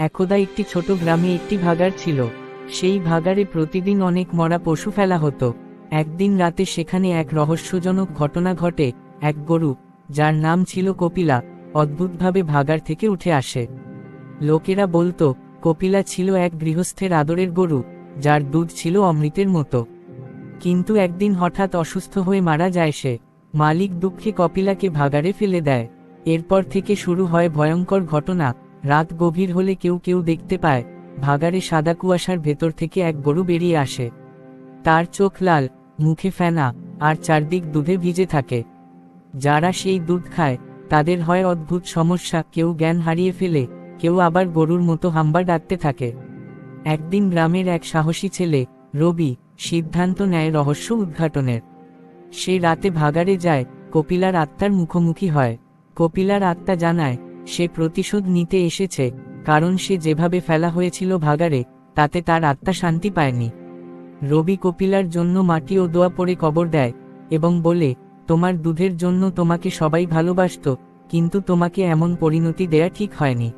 একদা একটি ছোট গ্রামে একটি ভাগার ছিল। সেই ভাগাড়ে প্রতিদিন অনেক মরা পশু ফেলা হতো। একদিন রাতে সেখানে এক রহস্যজনক ঘটনা ঘটে, এক গরু, যার নাম ছিল কপিলা, অদ্ভুতভাবে ভাগাড় থেকে উঠে আসে। লোকেরা বলতো, কপিলা ছিল এক গৃহস্থের আদরের গরু, যার দুধ ছিল অমৃতের মতো। কিন্তু একদিন হঠাৎ অসুস্থ হয়ে মারা যায় সে। মালিক দুঃখে কপিলাকে ভাগাড়ে ফেলে দেয়। এরপর থেকে শুরু হয় ভয়ঙ্কর ঘটনা। রাত গভীর হলে কেউ কেউ দেখতে পায়, ভাগাড়ে সাদা কুয়াশার ভেতর থেকে এক গরু বেরিয়ে আসে। তার চোখ লাল, মুখে ফেনা, আর চারদিক দুধে ভিজে থাকে। যারা সেই দুধ খায়, তাদের হয় অদ্ভুত সমস্যা, কেউ জ্ঞান হারিয়ে ফেলে, কেউ আবার গরুর মতো হাম্বা ডাকতে থাকে। একদিন গ্রামের এক সাহসী ছেলে, রবি, সিদ্ধান্ত নেয় রহস্য উদ্ঘাটনের। সে রাতে ভাগাড়ে যায়, কপিলার আত্মার মুখোমুখি হয়। কপিলার আত্মা জানায় সে প্রতিশোধ নিতে এসেছে, কারণ সে যেভাবে ফেলা হয়েছিল ভাগারে তাতে তার আত্মা শান্তি পায়নি। রবি কপিলার জন্য মাটি ও দোয়া পরে কবর দেয়, এবং বলে, তোমার দুধের জন্য তোমাকে সবাই ভালোবাসত, কিন্তু তোমাকে এমন পরিণতি দেয়া ঠিক হয়নি।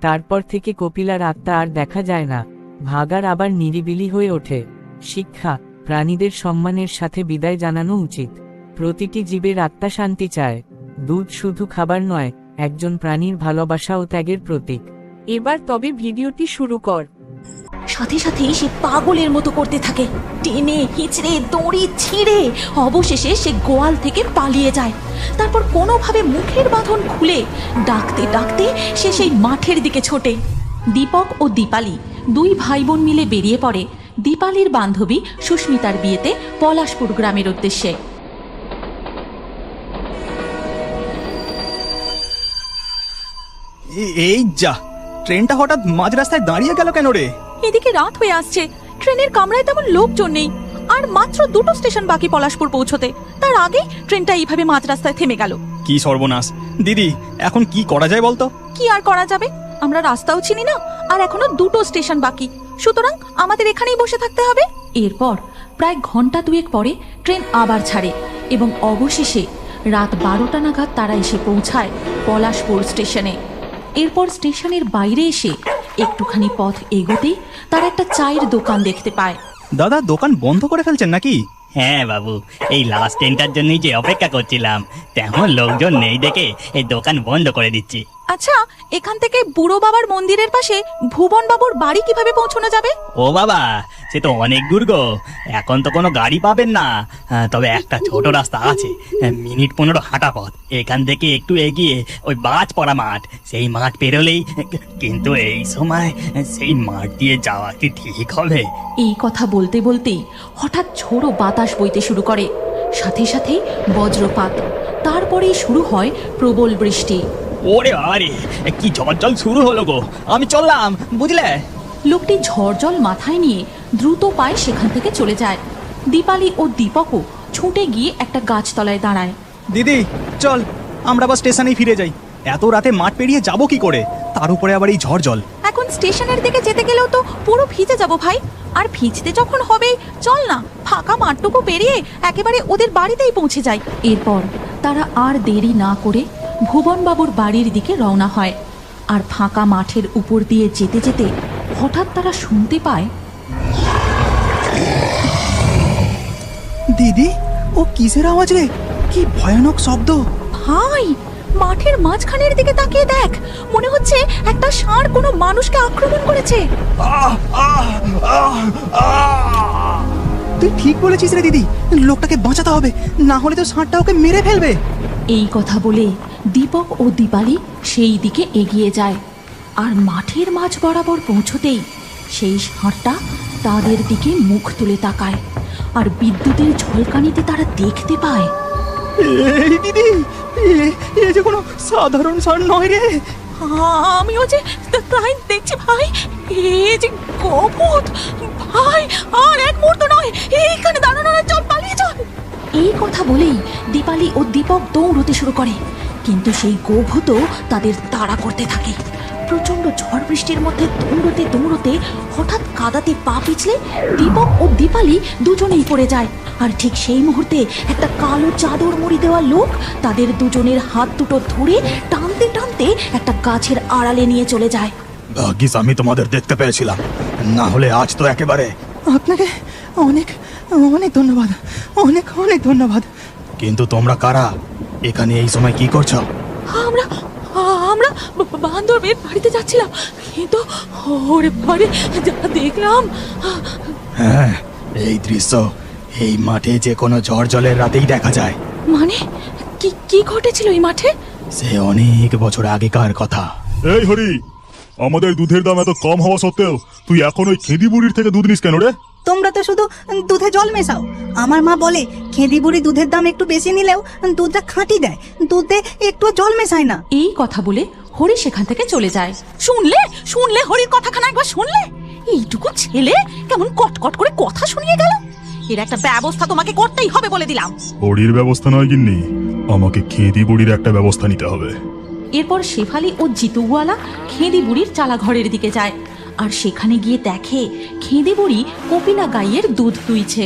তারপর থেকে কপিলার আত্মা আর দেখা যায় না। ভাগার আবার নিরিবিলি হয়ে ওঠে। শিক্ষা, প্রাণীদের সম্মানের সাথে বিদায় জানানো উচিত। প্রতিটি জীবের আত্মা শান্তি চায়। দুধ শুধু খাবার নয় একজন প্রাণীর ভালোবাসা ও ত্যাগের প্রতীক। এবার তবে ভিডিওটি শুরু কর। সাথে সাথেই সে পাগলের মতো করতে থাকে। টেনে, হিচড়ে, দড়ি ছিঁড়ে। অবশেষে সে গোয়াল থেকে পালিয়ে যায়। তারপর কোনোভাবে মুখের বাঁধন খুলে ডাকতে ডাকতে সে সেই মাঠের দিকে ছোটে। দীপক ও দীপালি দুই ভাই বোন মিলে বেরিয়ে পড়ে। দীপালির বান্ধবী সুস্মিতার বিয়েতে পলাশপুর গ্রামের উদ্দেশ্যে। এই যা ট্রেনটা হঠাৎ মাঝ রাস্তায় দাঁড়িয়ে গেল কেন রে? এদিকে রাত হয়ে আসছে ট্রেনের কামরায় তেমন লোকজন নেই আর মাত্র দুটো স্টেশন বাকি পলাশপুর পৌঁছতে তার আগে ট্রেনটা এইভাবে মাঝ রাস্তায় থেমে গেল। কি সর্বনাশ। দিদি এখন কি করা যায় বলতো? কি আর করা যাবে? আমরা রাস্তাও চিনি না আর এখনও দুটো স্টেশন বাকি সুতরাং আমাদের এখানেই বসে থাকতে হবে। এরপর প্রায় ঘণ্টা দুয়েক পরে ট্রেন আবার ছাড়ে এবং অবশেষে রাত বারোটা নাগাদ তারা এসে পৌঁছায় পলাশপুর স্টেশনে। এরপর স্টেশনের বাইরে এসে একটুখানি পথ এগোতেই তার একটা চায়ের দোকান দেখতে পায়। দাদা দোকান বন্ধ করে ফেলছেন নাকি? হ্যাঁ বাবু এই লাস্ট ট্রেনটার জন্যই যে অপেক্ষা করছিলাম। তেমন লোকজন নেই দেখে এই দোকান বন্ধ করে দিচ্ছি। আচ্ছা এখান থেকে বুড়ো বাবার মন্দিরের পাশে ভুবন বাবুর বাড়ি কীভাবে পৌঁছানো যাবে? ও বাবা সে তো অনেক দূর গো। এখন তো কোনো গাড়ি পাবেন না। হ্যাঁ, তবে একটা ছোট রাস্তা আছে হ্যাঁ, মিনিট পনেরো হাঁটা পথ। এখান থেকে একটু এগিয়ে ওই বাজ পড়া মাঠ সেই মাঠ পেরোলেই কিন্তু এই সময় সেই মাঠ দিয়ে যাওয়া কি ঠিক হবে? এই কথা বলতে বলতেই হঠাৎ ঝোড়ো বাতাস বইতে শুরু করে। সাথে সাথে বজ্রপাত। তারপরেই শুরু হয় প্রবল বৃষ্টি। ওরে আরে কি জল শুরু হলো গো। আমি চললাম বুঝলে? লোকটি ঝড়জল মাথায় নিয়ে দ্রুত পায়ে সেখান থেকে চলে যায়। দীপালি ও দীপকও ছুটে গিয়ে একটা গাছতলায় দাঁড়ায়। দিদি চল আমরা আবার স্টেশনেই ফিরে যাই। এত রাতে মাঠ পেরিয়ে যাব কি করে? তার উপরে আবার এই ঝড় জল এখন স্টেশনের দিকে যেতে গেলেও তো পুরো ভিজে যাব ভাই। আর ভিজতে যখন হবে চল না ফাঁকা মাঠটুকু পেরিয়ে একেবারে ওদের বাড়িতেই পৌঁছে যাই। এরপর তারা আর দেরি না করে ভুবনবাবুর বাড়ির দিকে রওনা হয়। আর ফাঁকা মাঠের উপর দিয়ে যেতে যেতে হঠাৎ তারা শুনতে পায় দিদি ও কিসের আওয়াজ রে? কি ভয়ানক শব্দ। ভাই মাঠের মাঝখানের দিকে তাকিয়ে দেখ। মনে হচ্ছে একটা ষাঁড় কোনো মানুষকে আক্রমণ করেছে। তুই ঠিক বলেছিস রে দিদি লোকটাকে বাঁচাতে হবে না হলে তো ষাঁড়টা ওকে মেরে ফেলবে। এই কথা বলে দীপক ও দীপালি সেই দিকে এগিয়ে যায়। আর মাঠের মাঝ বরাবর পৌঁছতেই সেই ষাঁড়টা তাদের দিকে মুখ তুলে তাকায়। আর বিদ্যুতের ঝলকানিতে তারা দেখতে পায়। এই দিদি এ- যে কোনো সাধারণ ষাঁড় নয় রে। আমিও যে তাই দেখছি ভাই এ যে গভূত ভাই আর এক মুহূর্ত নয় এইখানে দাঁড়ানো চল পালিয়ে চল এই কথা বলেই দীপালি ও দীপক দৌড়তে শুরু করে। কিন্তু সেই গোভূত তাদের তাড়া করতে থাকে। প্রচণ্ড ঝড় বৃষ্টির মধ্যে দৌড়তে দৌড়তে হঠাৎ কাদাতে পা পিছলে দীপক ও দীপালি দুজনেই পড়ে যায়। আর ঠিক সেই মুহূর্তে একটা কালো চাদর মুড়ি দেওয়া লোক তাদের দুজনের হাত দুটো ধরে টানতে টানতে একটা গাছের আড়ালে নিয়ে চলে যায়। ভাগ্যিস আমি তোমাদের দেখতে পেয়েছিলাম। না হলে আজ তো একেবারে আপনাকে অনেক অনেক ধন্যবাদ অনেক অনেক ধন্যবাদ। কিন্তু তোমরা কারা? এখানে এই সময় কি করছ? আমরা আমরা বান্দরবের বাড়িতে যাচ্ছিলাম। কিন্তু ওরে বাড়ি যা দেখলাম। হ্যাঁ এই দৃশ্য এই মাঠে যে কোনো ঝড় জলের রাতেই দেখা যায়। মানে কি কি ঘটেছিল এই মাঠে? সে অনেক বছর আগেকার কথা। এই হরি আমাদের দুধের দাম এত কম হওয়া সত্ত্বেও তুই এখন ওই খেদি বুড়ির থেকে দুধ নিস কেন রে? তোমরা তো শুধু দুধে জল মেশাও। আমার মা বলে খেদি বুড়ি দুধের দাম একটু বেশি নিলেও দুধটা খাঁটি দেয়। দুধে একটু জল মেশায় না। এই কথা বলে হরি সেখান থেকে চলে যায়। শুনলে? শুনলে হরির কথাখানা একবার শুনলে? এইটুকু ছেলে কেমন কটকট করে কথা শুনিয়ে গেল? এর একটা ব্যবস্থা তোমাকে করতেই হবে বলে দিলাম। হরির ব্যবস্থা নয় গিন্নি আমাকে খেদি বুড়ির একটা ব্যবস্থা নিতে হবে। এরপর শেফালি ও জিতুওয়ালা খেঁদি বুড়ির চালা ঘরের দিকে যায়। আর সেখানে গিয়ে দেখে খেঁদি বুড়ি কপিলা গাইয়ের দুধ দুইছে